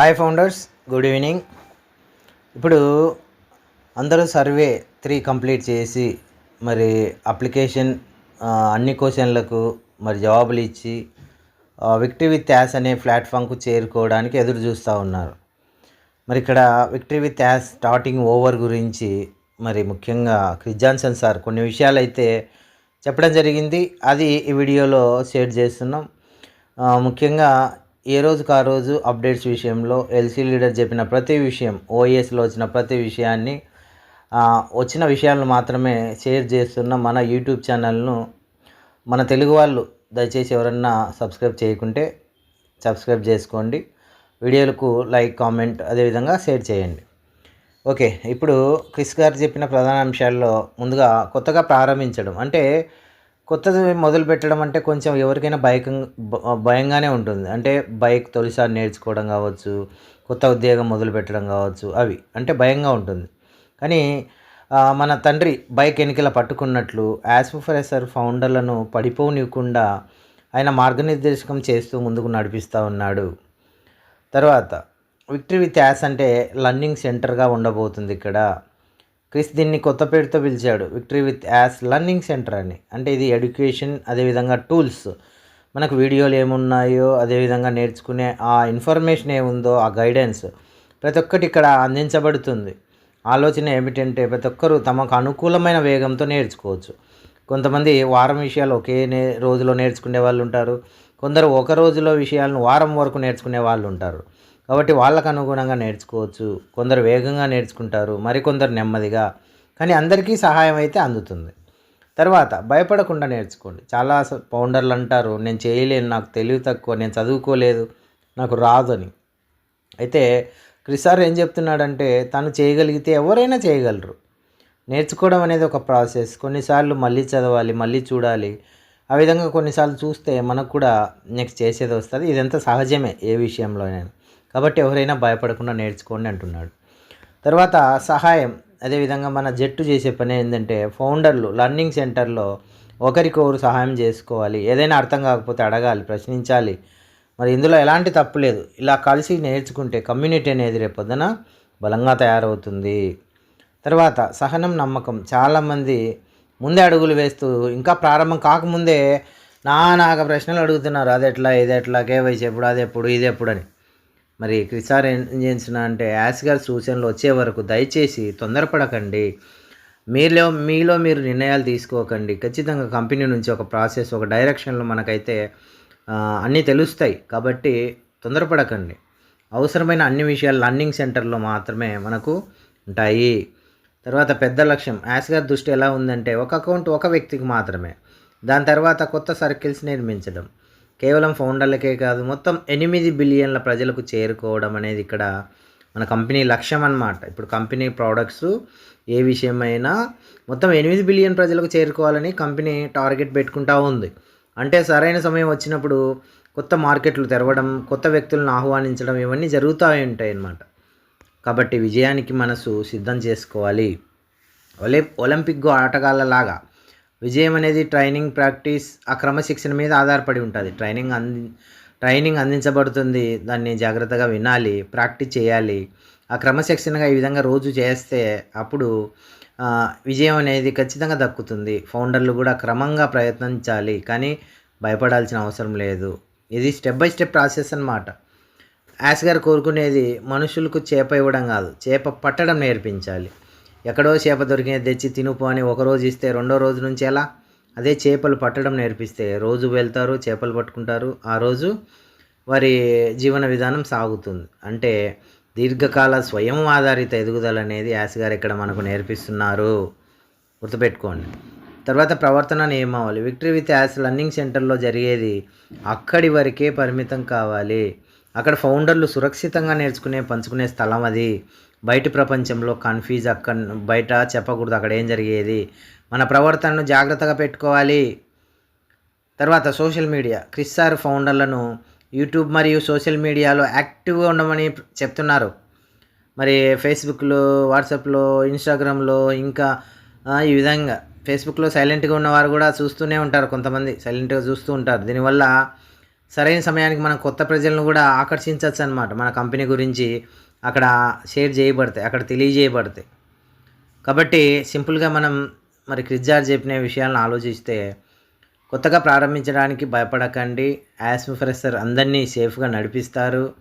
Hi founders good evening ఇప్పుడు అందరూ survey three complete చేసి మరి అప్లికేషన్ అన్ని క్వశ్చన్లకు మరి జవాబులు ఇచ్చి విక్టరీ విత్ యాస్ అనే ప్లాట్ఫామ్కు చేరుకోవడానికి ఎదురు చూస్తూ ఉన్నారు. మరి ఇక్కడ victory with us starting over గురించి మరి ముఖ్యంగా క్రిస్ జాన్సన్ సార్ కొన్ని విషయాలు అయితే చెప్పడం జరిగింది. అది ఈ వీడియోలో షేర్ చేస్తున్నాం. ముఖ్యంగా ఏ రోజుకు ఆ రోజు అప్డేట్స్ విషయంలో ఎల్సీ లీడర్ చెప్పిన ప్రతి విషయం ఓఎస్లో వచ్చిన ప్రతి విషయాన్ని వచ్చిన విషయాలను మాత్రమే షేర్ చేస్తున్న మన యూట్యూబ్ ఛానల్ను మన తెలుగు వాళ్ళు దయచేసి ఎవరన్నా సబ్స్క్రైబ్ చేయకుంటే సబ్స్క్రైబ్ చేసుకోండి. వీడియోలకు లైక్ కామెంట్ అదేవిధంగా షేర్ చేయండి. ఓకే ఇప్పుడు క్రిస్ గారు చెప్పిన ప్రధాన అంశాల్లో ముందుగా కొత్తగా ప్రారంభించడం. అంటే కొత్తది మొదలు పెట్టడం అంటే కొంచెం ఎవరికైనా బైక్ భయంగానే ఉంటుంది. అంటే బైక్ తొలిసారి నేర్చుకోవడం కావచ్చు కొత్త ఉద్యోగం మొదలు పెట్టడం కావచ్చు అవి అంటే భయంగా ఉంటుంది. కానీ మన తండ్రి బైక్ ఎన్నికల పట్టుకున్నట్లు యాస్ఫరెసర్ ఫౌండర్లను పడిపోనివ్వకుండా ఆయన మార్గనిర్దేశకం చేస్తూ ముందుకు నడిపిస్తూ ఉన్నాడు. తర్వాత విక్టరీ విత్ యాస్ అంటే లర్నింగ్ సెంటర్గా ఉండబోతుంది ఇక్కడ. క్రిస్ దీన్ని కొత్త పేరుతో పిలిచాడు. Victory with us learning centre అని. అంటే ఇది ఎడ్యుకేషన్ అదేవిధంగా టూల్స్. మనకు వీడియోలు ఏమున్నాయో అదేవిధంగా నేర్చుకునే ఆ ఇన్ఫర్మేషన్ ఏముందో ఆ గైడెన్స్ ప్రతి ఒక్కటి ఇక్కడ అందించబడుతుంది. ఆలోచన ఏమిటంటే ప్రతి ఒక్కరూ తమకు అనుకూలమైన వేగంతో నేర్చుకోవచ్చు. కొంతమంది వారం విషయాలు ఒకే నే రోజులో నేర్చుకునే వాళ్ళు ఉంటారు. కొందరు ఒక రోజులో విషయాలను వారం వరకు నేర్చుకునే వాళ్ళు ఉంటారు. కాబట్టి వాళ్ళకు అనుగుణంగా నేర్చుకోవచ్చు. కొందరు వేగంగా నేర్చుకుంటారు మరికొందరు నెమ్మదిగా. కానీ అందరికీ సహాయం అయితే అందుతుంది. తర్వాత భయపడకుండా నేర్చుకోండి. చాలా పౌండర్లు అంటారు నేను చేయలేను నాకు తెలివి తక్కువ నేను చదువుకోలేదు నాకు రాదు అని అయితే క్రిసార్ ఏం చెప్తున్నాడంటే తను చేయగలిగితే ఎవరైనా చేయగలరు. నేర్చుకోవడం అనేది ఒక ప్రాసెస్. కొన్నిసార్లు మళ్ళీ చదవాలి మళ్ళీ చూడాలి. ఆ విధంగా కొన్నిసార్లు చూస్తే మనకు కూడా నెక్స్ట్ చేసేది వస్తుంది. ఇదంతా సహజమే ఏ విషయంలోనైనా. కాబట్టి ఎవరైనా భయపడకుండా నేర్చుకోండి అంటున్నాడు. తర్వాత సహాయం అదేవిధంగా మన జట్టు చేసే పని ఏంటంటే ఫౌండర్లు లర్నింగ్ సెంటర్లో ఒకరికొకరు సహాయం చేసుకోవాలి. ఏదైనా అర్థం కాకపోతే అడగాలి ప్రశ్నించాలి. మరి ఇందులో ఎలాంటి తప్పు లేదు. ఇలా కలిసి నేర్చుకుంటే కమ్యూనిటీ అనేది రేపొద్దున బలంగా తయారవుతుంది. తర్వాత సహనం నమ్మకం. చాలామంది ముందే అడుగులు వేస్తూ ఇంకా ప్రారంభం కాకముందే నానాక ప్రశ్నలు అడుగుతున్నారు. అది ఎట్లా ఇది ఎట్లా కేవైసీ ఎప్పుడు అది ఎప్పుడు ఇది ఎప్పుడు అని. మరి క్రిసార్ ఏం చేసిన అంటే యాస్ గారి సూచనలు వచ్చే వరకు దయచేసి తొందరపడకండి. మీలో మీలో మీరు నిర్ణయాలు తీసుకోకండి. ఖచ్చితంగా కంపెనీ నుంచి ఒక ప్రాసెస్ ఒక డైరెక్షన్లో మనకైతే అన్నీ తెలుస్తాయి. కాబట్టి తొందరపడకండి. అవసరమైన అన్ని విషయాలు లర్నింగ్ సెంటర్లో మాత్రమే మనకు ఉంటాయి. తర్వాత పెద్ద లక్ష్యం. యాస్ గారి దృష్టి ఎలా ఉందంటే ఒక అకౌంట్ ఒక వ్యక్తికి మాత్రమే. దాని తర్వాత కొత్త సర్కిల్స్ నిర్మించడం. కేవలం ఫౌండర్లకే కాదు మొత్తం ఎనిమిది బిలియన్ల ప్రజలకు చేరుకోవడం అనేది ఇక్కడ మన కంపెనీ లక్ష్యం అన్నమాట. ఇప్పుడు కంపెనీ ప్రోడక్ట్స్ ఏ విషయమైనా మొత్తం ఎనిమిది బిలియన్ ప్రజలకు చేరుకోవాలని కంపెనీ టార్గెట్ పెట్టుకుంటా ఉంది. అంటే సరైన సమయం వచ్చినప్పుడు కొత్త మార్కెట్లు తెరవడం కొత్త వ్యక్తులను ఆహ్వానించడం ఇవన్నీ జరుగుతూ ఉంటాయి అన్నమాట. కాబట్టి విజయానికి మనసు సిద్ధం చేసుకోవాలి. ఒలే ఒలింపిక్ ఆటగాళ్ళలాగా విజయం అనేది ట్రైనింగ్ ప్రాక్టీస్ ఆ క్రమశిక్షణ మీద ఆధారపడి ఉంటుంది. ట్రైనింగ్ అంది ట్రైనింగ్ అందించబడుతుంది. దాన్ని జాగ్రత్తగా వినాలి ప్రాక్టీస్ చేయాలి. ఆ క్రమశిక్షణగా ఈ విధంగా రోజు చేస్తే అప్పుడు విజయం అనేది ఖచ్చితంగా దక్కుతుంది. ఫౌండర్లు కూడా క్రమంగా ప్రయత్నించాలి కానీ భయపడాల్సిన అవసరం లేదు. ఇది స్టెప్ బై స్టెప్ ప్రాసెస్ అన్నమాట. యాస్ గారు కోరుకునేది మనుషులకు చేప ఇవ్వడం కాదు చేప పట్టడం నేర్పించాలి. ఎక్కడో చేప దొరికినది తెచ్చి తినుపు అని ఒక రోజు ఇస్తే రెండో రోజు నుంచి ఎలా? అదే చేపలు పట్టడం నేర్పిస్తే. రోజు వెళ్తారు చేపలు పట్టుకుంటారు. ఆ రోజు వారి జీవన విధానం సాగుతుంది. అంటే దీర్ఘకాల స్వయం ఆధారిత ఎదుగుదల అనేది యాస్ గారు ఇక్కడ మనకు నేర్పిస్తున్నారు. గుర్తుపెట్టుకోండి. తర్వాత ప్రవర్తన నియమావళి. విక్టరీ విత్ యాస్ లర్నింగ్ సెంటర్లో జరిగేది అక్కడి వరకే పరిమితం కావాలి. అక్కడ ఫౌండర్లు సురక్షితంగా నేర్చుకునే పంచుకునే స్థలం అది. బయట ప్రపంచంలో కన్ఫ్యూజ్ అక్కడ బయట చెప్పకూడదు అక్కడ ఏం జరిగేది. మన ప్రవర్తనను జాగ్రత్తగా పెట్టుకోవాలి. తర్వాత సోషల్ మీడియా. క్రిస్ సార్ ఫౌండర్లను యూట్యూబ్ మరియు సోషల్ మీడియాలో యాక్టివ్గా ఉండమని చెప్తున్నారు. మరి ఫేస్బుక్లో వాట్సాప్లో ఇన్స్టాగ్రామ్లో ఇంకా ఈ విధంగా. ఫేస్బుక్లో సైలెంట్గా ఉన్నవారు కూడా చూస్తూనే ఉంటారు కొంతమంది. సైలెంట్గా చూస్తూ ఉంటారు. దీనివల్ల సరైన సమయానికి మనం కొత్త ప్రజలను కూడా ఆకర్షించవచ్చు అనమాట మన కంపెనీ గురించి అక్కడ షేర్ చేయబడతాయి అక్కడ తెలియజేయబడతాయి. కాబట్టి సింపుల్గా మనం మరి క్రిజ్జార్ చెప్పిన విషయాలను ఆలోచిస్తే కొత్తగా ప్రారంభించడానికి భయపడకండి. యాస్ ఫ్రెషర్ అందరినీ సేఫ్గా నడిపిస్తారు.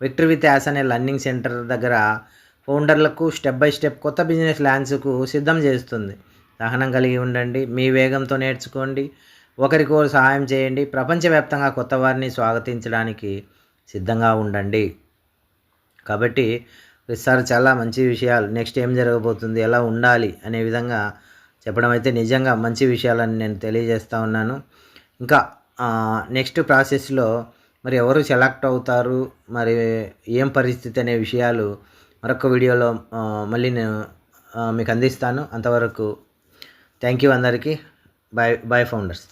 విక్టరీ విత్ యాస్ అనే లర్నింగ్ సెంటర్ దగ్గర ఫౌండర్లకు స్టెప్ బై స్టెప్ కొత్త బిజినెస్ ల్యాన్స్కు సిద్ధం చేస్తుంది. సహనం కలిగి ఉండండి మీ వేగంతో నేర్చుకోండి. ఒకరికొకరు సహాయం చేయండి. ప్రపంచవ్యాప్తంగా కొత్త వారిని స్వాగతించడానికి సిద్ధంగా ఉండండి. కాబట్టి సార్ చాలా మంచి విషయాలు. నెక్స్ట్ ఏం జరగబోతుంది? ఎలా ఉండాలి? అనే విధంగా చెప్పడం అయితే నిజంగా మంచి విషయాలని నేను తెలియజేస్తూ ఉన్నాను. ఇంకా నెక్స్ట్ ప్రాసెస్లో మరి ఎవరు సెలెక్ట్ అవుతారు? మరి ఏం పరిస్థితి అనే విషయాలు మరొక వీడియోలో మళ్ళీ నేను మీకు అందిస్తాను. అంతవరకు థ్యాంక్ యూ అందరికీ. Bye bye founders.